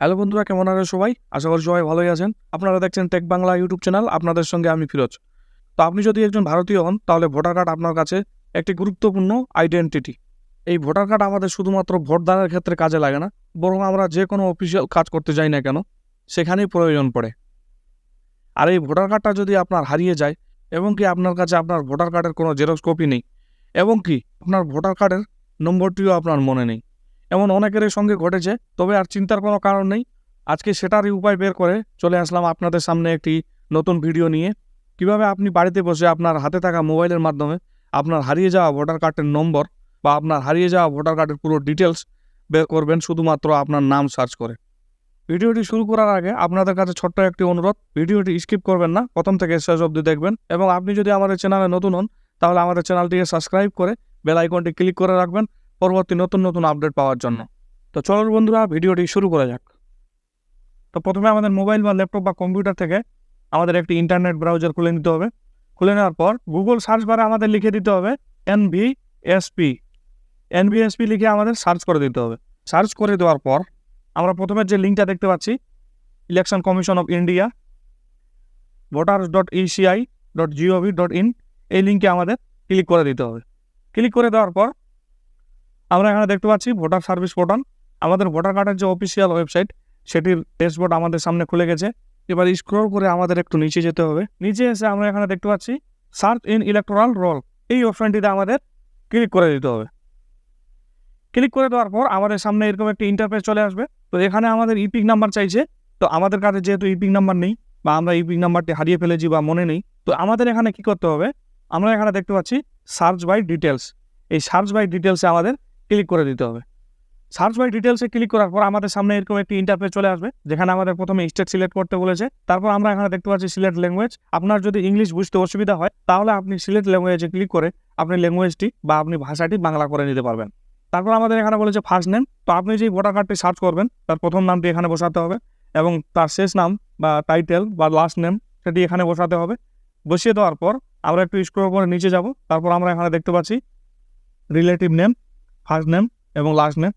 Hello বন্ধুরা, কেমন আছেন সবাই? আশা করি সবাই ভালোই আছেন। আপনারা দেখছেন টেক বাংলা ইউটিউব চ্যানেল আপনাদের সঙ্গে আমি ফিরোজ। তো আপনি যদি একজন ভারতীয় হন, তাহলে ভোটার কার্ড আপনার কাছে একটি গুরুত্বপূর্ণ আইডেন্টিটি এই ভোটার কার্ড আমাদের শুধুমাত্র ভোটদানের ক্ষেত্রে কাজে লাগে না, বরং আমরা যে কোনো অফিসিয়াল কাজ করতে যাই না কেন, সেখানেই প্রয়োজন পড়ে। আর এই ভোটার কার্ডটা যদি আপনার হারিয়ে যায়, এবং কি আপনার কাছে আপনার ভোটার কার্ডের কোনো জেরক্স কপি নেই, এবং কি আপনার ভোটার কার্ডের নম্বরটিও আপনার মনে নেই এমন অনেকেরই সঙ্গে ঘটেছে, তবে আর চিন্তার কোনো কারণ নেই। আজকে সেটারই উপায় বের করে চলে আসলাম আপনাদের সামনে একটি নতুন ভিডিও নিয়ে। কীভাবে আপনি বাড়িতে বসে আপনার হাতে থাকা মোবাইলের মাধ্যমে আপনার হারিয়ে যাওয়া ভোটার কার্ডের নম্বর বা আপনার হারিয়ে যাওয়া ভোটার কার্ডের পুরো ডিটেলস বের করবেন শুধুমাত্র আপনার নাম সার্চ করে। ভিডিওটি শুরু করার আগে আপনাদের কাছে ছোট্ট একটি অনুরোধ, ভিডিওটি স্কিপ করবেন না, প্রথম থেকে শেষ অবধি দেখবেন এবং আপনি যদি আমাদের চ্যানেলে নতুন হন, তাহলে আমাদের চ্যানেলটিকে সাবস্ক্রাইব করে বেল আইকনটি ক্লিক করে রাখবেন পরবর্তী নতুন নতুন আপডেট পাওয়ার জন্য। তো চলো বন্ধুরা, ভিডিওটি শুরু করা যাক। তো প্রথমে আমাদের মোবাইল বা ল্যাপটপ বা কম্পিউটার থেকে আমাদের একটি ইন্টারনেট ব্রাউজার খুলে নিতে হবে। খুলে নেওয়ার পর গুগল সার্চ বারে আমাদের লিখে দিতে হবে এনভিএসপি এনভিএসপি লিখে আমাদের সার্চ করে দিতে হবে। সার্চ করে দেওয়ার পর আমরা প্রথমে যে লিঙ্কটা দেখতে পাচ্ছি election commission of India voters dot ECI dot GOV dot in এই লিঙ্কে আমাদের ক্লিক করে দিতে হবে। ক্লিক করে দেওয়ার পর আমরা এখানে দেখতে পাচ্ছি ভোটার সার্ভিস পোর্টাল আমাদের ভোটার কার্ডের যে অফিসিয়াল ওয়েবসাইট সেটির ড্যাশবোর্ড আমাদের সামনে খুলে গেছে। এবার স্ক্রল করে আমাদের একটু নিচে যেতে হবে। নিচে এসে আমরা এখানে দেখতে পাচ্ছি সার্চ ইন ইলেকট্রাল রোল এই অপশনটিতে আমাদের ক্লিক করে দিতে হবে। ক্লিক করে দেওয়ার পর আমাদের সামনে এরকম একটি ইন্টারফেস চলে আসবে। তো এখানে আমাদের ইপিক নাম্বার চাইছে। তো আমাদের কাছে যেহেতু ইপিক নাম্বার নেই বা আমরা ইপিক নাম্বারটি হারিয়ে ফেলেছি বা মনে নেই, তো আমাদের এখানে কি করতে হবে? আমরা এখানে দেখতে পাচ্ছি সার্চ বাই ডিটেলস এই সার্চ বাই ডিটেলসে আমাদের ক্লিক করে দিতে হবে। সার্চ বাই ডিটেলসে ক্লিক করার পর আমাদের সামনে এরকম একটি ইন্টারফেস চলে আসবে, যেখানে আমাদের প্রথমে স্টেট সিলেক্ট করতে বলেছে। তারপর আমরা এখানে দেখতে পাচ্ছি সিলেক্ট ল্যাঙ্গুয়েজ আপনার যদি ইংলিশ বুঝতে অসুবিধা হয়, তাহলে আপনি সিলেক্ট ল্যাঙ্গুয়েজে ক্লিক করে আপনি ল্যাঙ্গুয়েজটি বা আপনি ভাষাটি বাংলা করে নিতে পারবেন। তারপর আমাদের এখানে বলেছে ফার্স্ট নেম তো আপনি যেই ভোটার কার্ডটি সার্চ করবেন, তার প্রথম নামটি এখানে বসাতে হবে এবং তার শেষ নাম বা টাইটেল বা লাস্ট নেম সেটি এখানে বসাতে হবে। বসিয়ে দেওয়ার পর আমরা একটু স্ক্রল করে নিচে যাব। তারপর আমরা এখানে দেখতে পাচ্ছি রিলেটিভ নেম ফার্স্ট নেম এবং লাস্ট নেম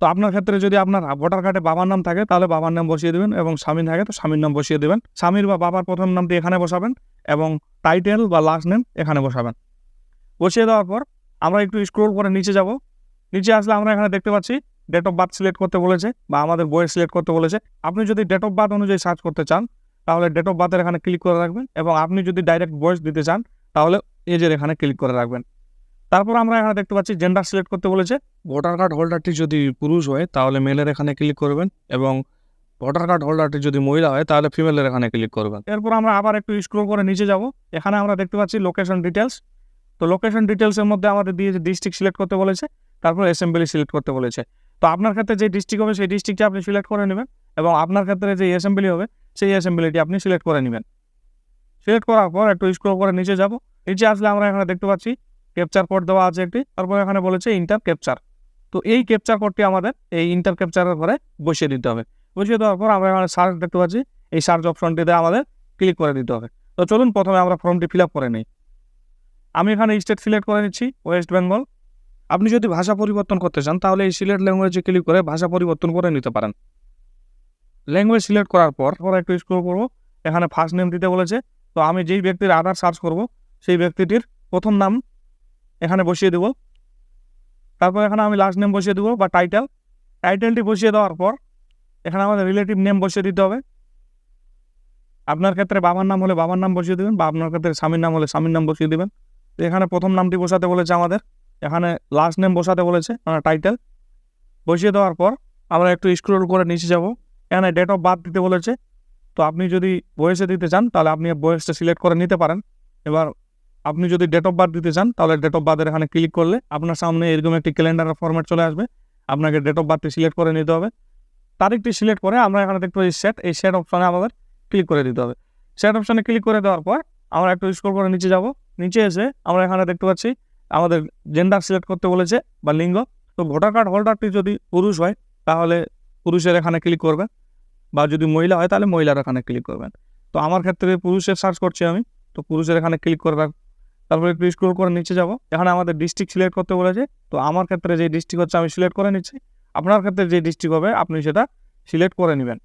তো আপনার ক্ষেত্রে যদি আপনার ভোটার কার্ডে বাবার নাম থাকে, তাহলে বাবার নাম বসিয়ে দেবেন এবং স্বামী থাকে, তো স্বামীর নাম বসিয়ে দেবেন। স্বামীর বা বাবার প্রথম নামটি এখানে বসাবেন এবং টাইটেল বা লাস্ট নেম এখানে বসাবেন। বসিয়ে দেওয়ার পর আমরা একটু স্ক্রোল করে নিচে যাব। নিচে আসলে আমরা এখানে দেখতে পাচ্ছি ডেট অফ বার্থ সিলেক্ট করতে বলেছে বা আমাদের বয়স সিলেক্ট করতে বলেছে। আপনি যদি ডেট অফ বার্থ অনুযায়ী সার্চ করতে চান, তাহলে ডেট অফ বার্থের এখানে ক্লিক করে রাখবেন এবং আপনি যদি ডাইরেক্ট বয়স দিতে চান, তাহলে এজের এখানে ক্লিক করে রাখবেন। তারপর আমরা এখানে দেখতে পাচ্ছি জেন্ডার সিলেক্ট করতে বলেছে। ভোটার কার্ড হোল্ডারটি যদি পুরুষ হয় তাহলে মেলের এখানে ক্লিক করবেন এবং ভোটার কার্ড হোল্ডারটি যদি মহিলা হয় তাহলে ফিমেলের এখানে ক্লিক করবেন। এরপর আমরা আবার একটু স্ক্রোল করে নিচে যাব। এখানে আমরা দেখতে পাচ্ছি লোকেশন ডিটেলস তো লোকেশন ডিটেলসের মধ্যে আমাদের দিয়ে ডিস্ট্রিক্ট সিলেক্ট করতে বলেছে তারপর অ্যাসেম্বলি সিলেক্ট করতে বলেছে। তো আপনার ক্ষেত্রে যে ডিস্ট্রিক্ট হবে সেই ডিস্ট্রিক্টটি আপনি সিলেক্ট করে নেবেন এবং আপনার ক্ষেত্রে যে অ্যাসেম্বলি হবে সেই অ্যাসেম্বলিটি আপনি সিলেক্ট করে নেবেন। সিলেক্ট করার পর একটু স্ক্রোল করে নিচে যাব। নিচে আসলে আমরা এখানে দেখতে পাচ্ছি ক্যাপচার কোড দেওয়া আছে একটি। তারপর এখানে বলেছে ইন্টার ক্যাপচার তো এই ক্যাপচার কোডটি আমাদের এই ইন্টার ক্যাপচারের ঘরে বসিয়ে দিতে হবে। বসিয়ে দেওয়ার পর আমরা এখানে সার্চ দেখতে পাচ্ছি। এই সার্চ অপশনটিতে আমাদের ক্লিক করে দিতে হবে। তো চলুন প্রথমে আমরা ফর্মটি ফিল আপ করে নিই। আমি এখানে স্টেট সিলেক্ট করে নিচ্ছি ওয়েস্ট বেঙ্গল আপনি যদি ভাষা পরিবর্তন করতে চান, তাহলে এই সিলেক্ট ল্যাঙ্গুয়েজে ক্লিক করে ভাষা পরিবর্তন করে নিতে পারেন। ল্যাঙ্গুয়েজ সিলেক্ট করার পর পরে একটু স্ক্রল করব। এখানে ফার্স্ট নেম দিতে বলেছে। তো আমি যেই ব্যক্তির আধার সার্চ করব, সেই ব্যক্তিটির প্রথম নাম এখানে বসিয়ে দেবো। তারপর এখানে আমি লাস্ট নেম বসিয়ে দেবো বা টাইটেল টাইটেলটি বসিয়ে দেওয়ার পর এখানে আমাদের রিলেটিভ নেম বসিয়ে দিতে হবে। আপনার ক্ষেত্রে বাবার নাম হলে বাবার নাম বসিয়ে দেবেন বা আপনার ক্ষেত্রে স্বামীর নাম হলে স্বামীর নাম বসিয়ে দেবেন। এখানে প্রথম নামটি বসাতে বলেছে আমাদের। এখানে লাস্ট নেম বসাতে বলেছে মানে টাইটেল বসিয়ে দেওয়ার পর আমরা একটু স্ক্রোল করে নিচে যাব। এখানে ডেট অফ বার্থ দিতে বলেছে। তো আপনি যদি বয়সে দিতে চান তাহলে আপনি বয়সটা সিলেক্ট করে নিতে পারেন। এবার আপনি যদি ডেট অফ বার্থ দিতে চান, তাহলে ডেট অফ বার্থের এখানে ক্লিক করলে আপনার সামনে এরকম একটি ক্যালেন্ডারের ফরম্যাট চলে আসবে। আপনাকে ডেট অফ বার্থটি সিলেক্ট করে নিতে হবে। তারিখটি সিলেক্ট করে আমরা এখানে দেখতে পাচ্ছি সেট এই সেট অপশানে আমাদের ক্লিক করে দিতে হবে। সেট অপশানে ক্লিক করে দেওয়ার পর আমরা একটু স্কোর করে নিচে যাব। নিচে এসে আমরা এখানে দেখতে পাচ্ছি আমাদের জেন্ডার সিলেক্ট করতে বলেছে বা লিঙ্গ। তো ভোটার কার্ড হোল্ডারটি যদি পুরুষ হয়, তাহলে পুরুষের এখানে ক্লিক করবেন। বা যদি মহিলা হয়, তাহলে মহিলার এখানে ক্লিক করবেন। তো আমার ক্ষেত্রে পুরুষের সার্চ করছি আমি। তো পুরুষের এখানে ক্লিক করে রাখ তারপরে একটু স্ক্রল করে নিচে যাব। এখানে আমাদের ডিস্ট্রিক্ট সিলেক্ট করতে বলেছে। তো আমার ক্ষেত্রে যে ডিস্ট্রিক্ট হচ্ছে আমি সিলেক্ট করে নিচ্ছি। আপনার ক্ষেত্রে যে ডিস্ট্রিক্ট হবে, আপনি সেটা সিলেক্ট করে নেবেন।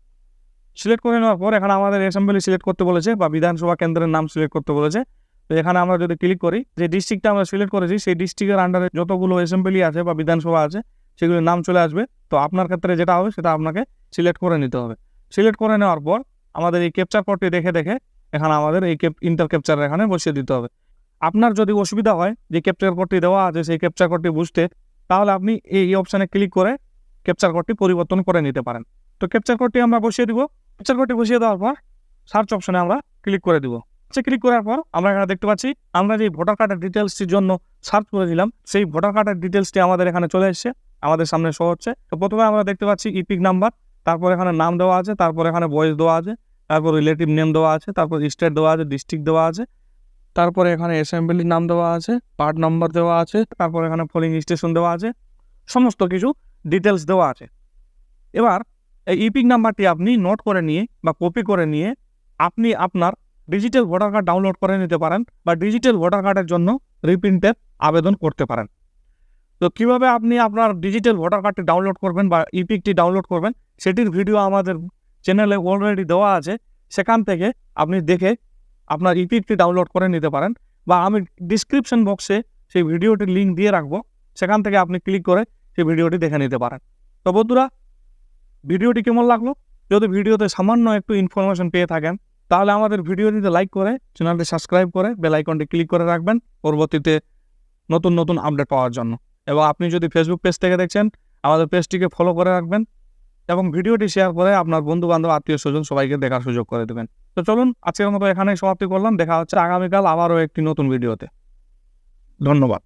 সিলেক্ট করে নেওয়ার পর এখানে আমাদের অ্যাসেম্বলি সিলেক্ট করতে বলেছে বা বিধানসভা কেন্দ্রের নাম সিলেক্ট করতে বলেছে। তো এখানে আমরা যদি ক্লিক করি, যে ডিস্ট্রিক্টটা আমরা সিলেক্ট করেছি, সেই ডিস্ট্রিক্টের আন্ডারে যতগুলো অ্যাসেম্বলি আছে বা বিধানসভা আছে, সেগুলোর নাম চলে আসবে। তো আপনার ক্ষেত্রে যেটা হবে, সেটা আপনাকে সিলেক্ট করে নিতে হবে। সিলেক্ট করে নেওয়ার পর আমাদের এই ক্যাপচার কোডটি দেখে দেখে এখানে আমাদের এই ইন্টার ক্যাপচার এখানে বসিয়ে দিতে হবে। আপনার যদি অসুবিধা হয় যে ক্যাপচার কোডটি দেওয়া আছে, সেই ক্যাপচার কোডটি বুঝতে, তাহলে আপনি এই অপশানে ক্লিক করে ক্যাপচার কোডটি পরিবর্তন করে নিতে পারেন। তো ক্যাপচার কোডটি আমরা বসিয়ে দিব। ক্যাপচার কোডটি বসিয়ে দেওয়ার পর সার্চ অপশনে আমরা ক্লিক করে দিব। সে ক্লিক করার পর আমরা এখানে দেখতে পাচ্ছি, আমরা যে ভোটার কার্ডের ডিটেলসটির জন্য সার্চ করে দিলাম সেই ভোটার কার্ডের ডিটেলসটি আমাদের এখানে চলে এসেছে, আমাদের সামনে শো হচ্ছে। তো প্রথমে আমরা দেখতে পাচ্ছি ইপিক নাম্বার তারপর এখানে নাম দেওয়া আছে, তারপর এখানে বয়স দেওয়া আছে, তারপর রিলেটিভ নেম দেওয়া আছে, তারপর স্টেট দেওয়া আছে ডিস্ট্রিক্ট দেওয়া আছে তারপরে এখানে অ্যাসেম্বলির নাম দেওয়া আছে পার্ট নাম্বার দেওয়া আছে, তারপর এখানে পোলিং স্টেশন দেওয়া আছে, সমস্ত কিছু ডিটেলস দেওয়া আছে। এবার এই ইপিক নাম্বারটি আপনি নোট করে নিয়ে বা কপি করে নিয়ে আপনি আপনার ডিজিটাল ভোটার কার্ড ডাউনলোড করে নিতে পারেন বা ডিজিটাল ভোটার কার্ডের জন্য রিপ্রিন্টের আবেদন করতে পারেন। তো কীভাবে আপনি আপনার ডিজিটাল ভোটার কার্ডটি ডাউনলোড করবেন বা ইপিকটি ডাউনলোড করবেন, সেটির ভিডিও আমাদের চ্যানেলে অলরেডি দেওয়া আছে, সেখান থেকে আপনি দেখে আপনার ইপিএফটি ডাউনলোড করে নিতে পারেন বা আমি ডিসক্রিপশন বক্সে সেই ভিডিওটির লিঙ্ক দিয়ে রাখব। সেখান থেকে আপনি ক্লিক করে সেই ভিডিওটি দেখে নিতে পারেন। তো বন্ধুরা, ভিডিওটি কেমন লাগল? যদি ভিডিওতে সামান্য একটু ইনফরমেশন পেয়ে থাকেন, তাহলে আমাদের ভিডিওটিতে লাইক করে চ্যানেলটি সাবস্ক্রাইব করে বেল আইকনটি ক্লিক করে রাখবেন পরবর্তীতে নতুন নতুন আপডেট পাওয়ার জন্য। এবং আপনি যদি ফেসবুক পেজ থেকে দেখছেন, আমাদের পেজটিকে ফলো করে রাখবেন এবং ভিডিওটি শেয়ার করে আপনার বন্ধু বান্ধব আত্মীয় স্বজন সবাইকে দেখার সুযোগ করে দেবেন। তো চলুন, আজকের মতো এখানেই সমাপ্তি করলাম। দেখা হচ্ছে আগামীকাল আবারও একটি নতুন ভিডিওতে। ধন্যবাদ।